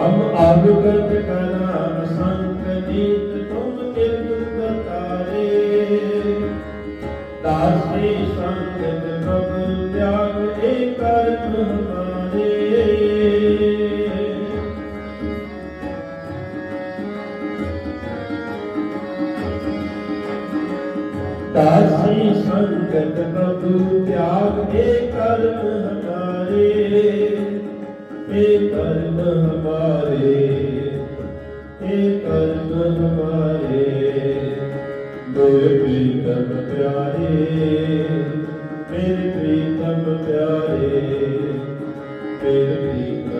ਹਮ ਅਵਗਤ ਕਰਾ ਅਸੰਖ ਨੇਤ ਤੁਮ ਨਿਰਗੁਣ ਤਾਰੇ ਦਾਸੇ ਸੰਗਤ ਸੰਗਤ ਪ੍ਰਭੂ ਤਿਆਗ ਏ ਕਰਮ ਹਮਾਰੇ ਏ ਕਰਮ ਹਮਾਰੇ ਏ ਕਰਮ ਹਮਾਰੇ ਮੇਰੇ ਪ੍ਰੀਤਮ ਪਿਆਰੇ, ਮੇਰੇ ਪ੍ਰੀਤਮ ਪਿਆਰੇ, ਮੇਰੇ ਪ੍ਰੀਤਮ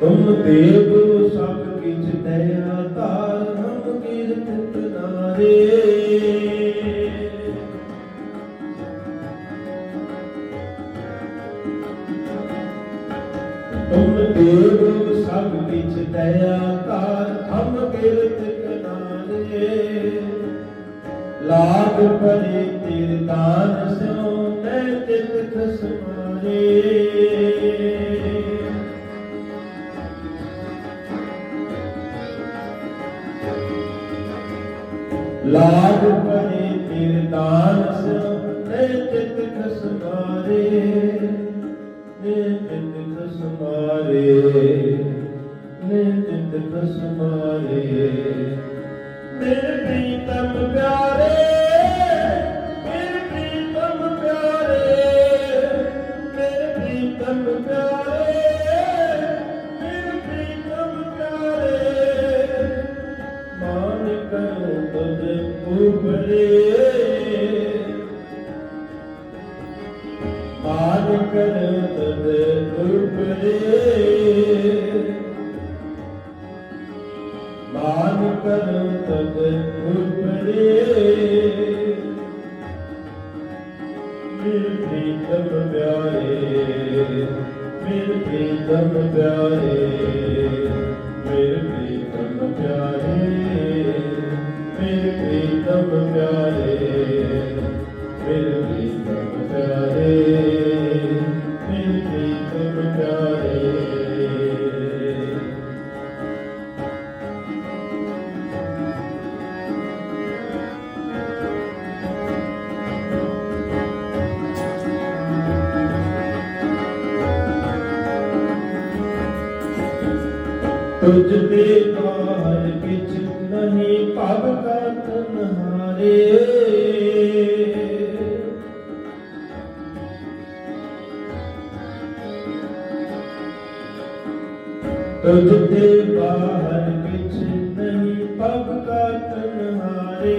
ਤੁਮ ਦੇਵ ਸਭ ਕਿਛ ਦਇਆ ਤਾਰ ਕੀਰਤ ਨਾਰੇ। ਤੁਮ ਦੇਵ ਸਭ ਕਿਛ ਦਇਆ ਤਾਰ ਕੀਰਤ ਨਾਰੇ। ਲਾਗ ਪਰੇ ਤੇਰ ਦਾਨ ਸਿਓ ਨੈ ਤਿਤ ਖਸਮਾਰੇ। ਲਾਗ ਪਰੇ ਤੇਰ ਦਾਨ ਸਿਓ ਨੈ ਤਿਤ ਖਸਮਾਰੇ ਨੇ ਤਿਤ ਖਸਮਾਰੇ ਨੇ ਤਿਤ ਖਸਮਾਰੇ ਕਰੋ ਤਦ ਉਪਰੇ ਮਾਨ ਕਰੋ ਤਦ ਉਪਰੇ ਮਾਨ ਕਰੋ ਤਦ ਉਪਰੇ ਮੇਰੇ ਪ੍ਰੀਤਮ ਪਿਆਰੇ ਮੇਰੇ ਪ੍ਰੀਤਮ ਪਿਆਰੇ ਮੇਰੇ ਤੁਝ ਤੇ ਬਾਹਰ ਕਿਛ ਨਹੀਂ ਭਵ ਤਨਹਾਰੇ ਤੁਝ ਤੇ ਬਾਹਰ ਕਿਛ ਨਹੀਂ ਭਵ ਤਨਹਾਰੇ